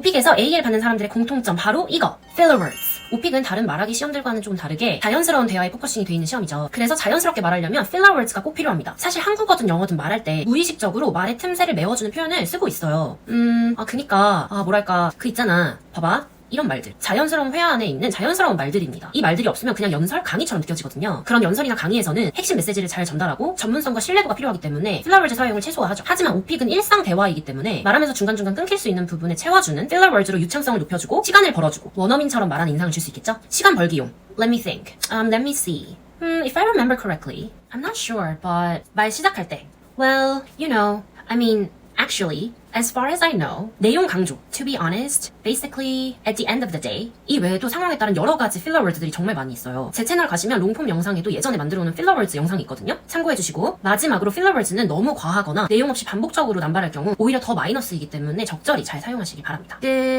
오픽에서 AL 받는 사람들의 공통점 바로 이거 filler words. 오픽은 다른 말하기 시험들과는 조금 다르게 자연스러운 대화에 포커싱이 돼 있는 시험이죠. 그래서 자연스럽게 말하려면 filler words가 꼭 필요합니다. 사실 한국어든 영어든 말할 때 무의식적으로 말의 틈새를 메워주는 표현을 쓰고 있어요. 음, 아 그니까 아 뭐랄까 그 있잖아. 봐봐. 이런 말들. 자연스러운 회화 안에 있는 자연스러운 말들입니다. 이 말들이 없으면 그냥 연설, 강의처럼 느껴지거든요. 그런 연설이나 강의에서는 핵심 메시지를 잘 전달하고 전문성과 신뢰도가 필요하기 때문에 필러월즈 사용을 최소화하죠. 하지만 오픽은 일상 대화이기 때문에 말하면서 중간중간 끊길 수 있는 부분에 채워주는 필러월즈로 유창성을 높여주고 시간을 벌어주고 원어민처럼 말하는 인상을 줄 수 있겠죠? 시간 벌기용. Let me think. Um, let me see. Hmm, if I remember correctly, I'm not sure, but 말 시작할 때. Well, you know, I mean, actually, as far as I know, 내용 강조. To be honest, basically, at the end of the day. 이 외에도 상황에 따른 여러 가지 필러 월드들이 정말 많이 있어요. 제 채널 가시면 롱폼 영상에도 예전에 만들어 놓은 필러 월드 영상이 있거든요. 참고해 주시고 마지막으로 필러 월드는 너무 과하거나 내용 없이 반복적으로 남발할 경우 오히려 더 마이너스이기 때문에 적절히 잘 사용하시기 바랍니다. 끝.